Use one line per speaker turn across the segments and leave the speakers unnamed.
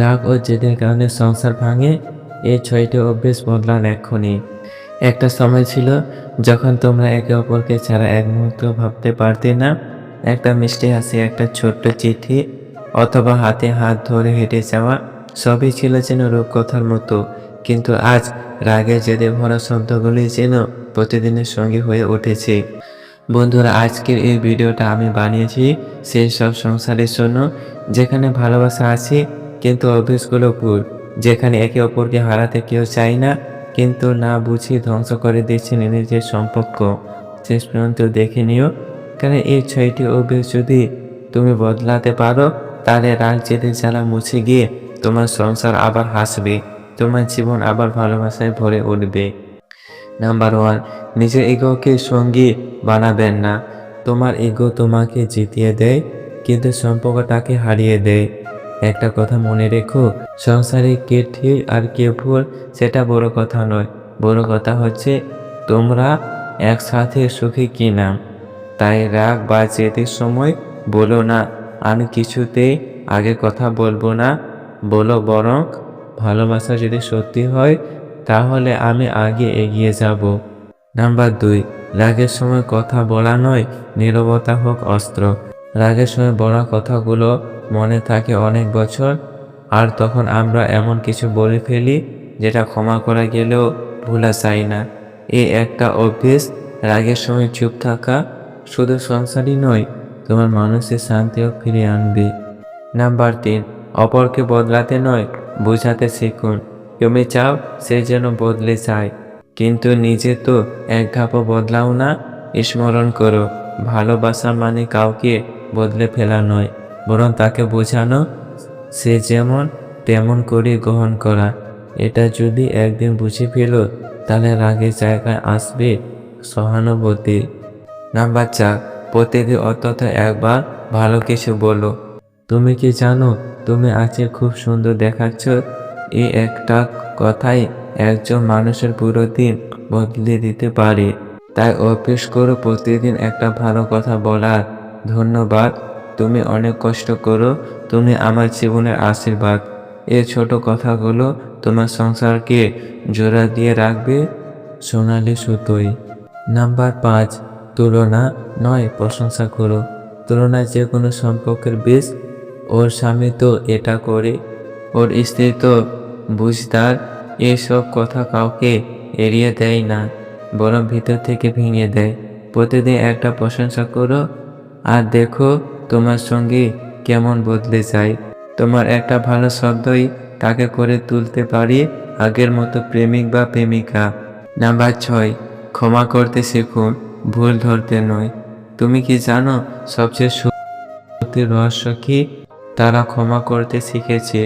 রাগ ও জেদের কারণে সংসার ভাঙে। এই ছয়টি অভ্যেস বদলান এক্ষুনি। একটা সময় ছিল যখন তোমরা একে অপরকে ছাড়া এক মুহূর্ত ভাবতে পারতে না। একটা মিষ্টি হাসি, একটা ছোট্ট চিঠি অথবা হাতে হাত ধরে হেঁটে যাওয়া, সবই ছিল যেন রূপকথার মতো। কিন্তু আজ রাগে জেদে ভরা শব্দগুলি যেন প্রতিদিনের সঙ্গে হয়ে উঠেছে। বন্ধুরা, আজকের এই ভিডিওটা আমি বানিয়েছি সেই সব সংসারের জন্য যেখানে ভালোবাসা আছে কিন্তু অভ্যেসগুলো ভুল, যেখানে একে অপরকে হারাতে কেউ চায় না, কিন্তু না বুঝিয়ে ধ্বংস করে দিচ্ছে নিজের সম্পর্ক। শেষ পর্যন্ত দেখে নিও, কারণ এই ছয়টি অভ্যেস যদি তুমি বদলাতে পারো, তাহলে রাগ, জেদে, জ্বালা, মুছে গিয়ে তোমার সংসার আবার হাসবে, তোমার জীবন আবার ভালোবাসায় ভরে উঠবে। নাম্বার ওয়ান, নিজের ইগোকে সঙ্গী বানাবেন না। তোমার ইগো তোমাকে জিতিয়ে দেয়, কিন্তু সম্পর্কটাকে হারিয়ে দেয়। একটা কথা মনে রেখো, সংসারে কে ঠিক আর কে ভুল সেটা বড় কথা নয়। বড় কথা হচ্ছে, তোমরা একসাথে সুখী কি কিনা। তাই রাগ বা জেদের সময় বলো না আমি কিছুতেই আগে কথা বলব না। বলো বরং, ভালোবাসা যদি সত্যি হয়, তাহলে আমি আগে এগিয়ে যাব। নাম্বার দুই, রাগের সময় কথা বলা নয়, নীরবতা হোক অস্ত্র। রাগের সময় বলা কথাগুলো মনে থাকে অনেক বছর, আর তখন আমরা এমন কিছু বলে ফেলি যেটা ক্ষমা করা গেলেও ভোলা যায় না। এই একটা অভ্যেস, রাগের সময় চুপ থাকা শুধু সংসারই নয়, তোমার মানুষের শান্তিও ফিরিয়ে আনবে। নাম্বার তিন, অপরকে বদলাতে নয়, বোঝাতে শিখুন, তুমি চাও সে যেন বদলে যায়, কিন্তু নিজে তো এক ধাপও বদলাও না, স্মরণ করো, ভালোবাসা মানে কাউকে বদলে ফেলা নয়। বরং তাকে বোঝানো, সে যেমন তেমন করে গ্রহণ করা। এটা যদি একদিন বুঝে ফেলো, তাহলে রাগের জায়গায় আসবে সহানুভূতি। নাম্বার চার, প্রতিদিন অন্তত একবার ভালো কিছু বলো। তুমি কি জানো, তুমি আজকে খুব সুন্দর দেখাচ্ছ? এই একটা কথাই একজন মানুষের পুরো দিন বদলে দিতে পারে। তাই অভ্যেস করো প্রতিদিন একটা ভালো কথা বলার ধন্যবাদ। তুমি অনেক কষ্ট করো, তুমি আমার জীবনের আশীর্বাদ। এ ছোট কথাগুলো তোমার সংসারকে জোড়া দিয়ে রাখবে, সোনালি সুতোই নাম্বার পাঁচ, তুলনা নয়, প্রশংসা করো। তুলনা যে কোনো সম্পর্কের বেশ ওর স্বামী তো এটা করে। ওর স্ত্রী তো বুঝদার এসব কথা কাউকে এড়িয়ে দেয় না, বরং ভিতর থেকে ভেঙে দেয়। প্রতিদিন একটা প্রশংসা করো, আর দেখো তোমার সঙ্গে কেমন বদলে যায়? তোমার একটা ভালো শব্দই তাকে করে তুলতে পারি আগের মতো প্রেমিক বা প্রেমিকা। নাম্বার ছয়, ক্ষমা করতে শিখুন, ভুল ধরতে নয়। তুমি কি জানো সবচেয়ে সত্যির রহস্য কি? তারা ক্ষমা করতে শিখেছে।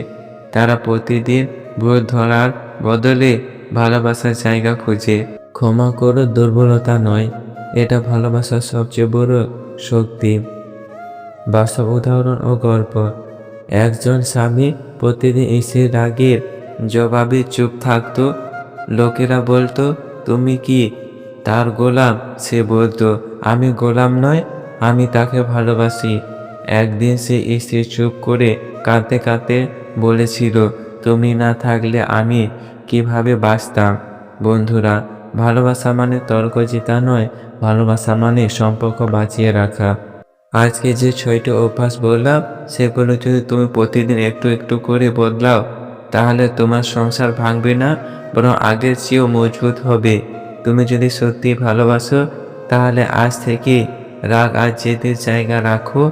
তারা প্রতিদিন ভুল ধরার বদলে ভালোবাসার জায়গা খুঁজে। ক্ষমা করো দুর্বলতা নয়, এটা ভালোবাসার সবচেয়ে বড় শক্তি। বাস্তব উদাহরণ ও গল্প। একজন স্বামী প্রতিদিন এসে রাগের জবাবে চুপ থাকতো। লোকেরা বলতো, তুমি কি তার গোলাম? সে বলতো, আমি গোলাম নয়, আমি তাকে ভালোবাসি। একদিন সে এসে চুপ করে কাঁদতে কাঁদতে বলেছিল, তুমি না থাকলে আমি কীভাবে বাঁচতাম? বন্ধুরা, ভালোবাসা মানে তর্ক জেতা নয়। ভালোবাসা মানে সম্পর্ক বাঁচিয়ে রাখা। আজকে যে ছয়টি অভ্যাস বললাম, সেগুলো যদি তুমি প্রতিদিন একটু একটু করে বদলাও, তাহলে তোমার সংসার ভাঙবে না, বরং আগের চেয়েও মজবুত হবে। তুমি যদি সত্যি ভালোবাসো, তাহলে আজ থেকে রাগ আর জেদের জায়গা রাখো,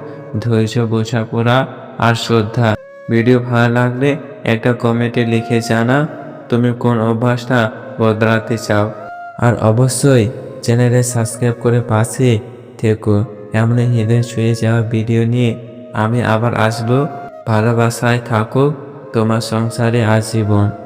ধৈর্য, বোঝাপড়া আর শ্রদ্ধা। ভিডিও ভালো লাগলে একটা কমেন্টে লিখে জানা তুমি কোন অভ্যাসটা বদলাতে চাও। আর অবশ্যই চ্যানেলে সাবস্ক্রাইব করে পাশে থেকো। এমন হৃদয় ছুঁয়ে যাওয়া ভিডিও নিয়ে আমি আবার আসব। ভালোবাসায় থাকুক তোমার সংসারে আজীবন।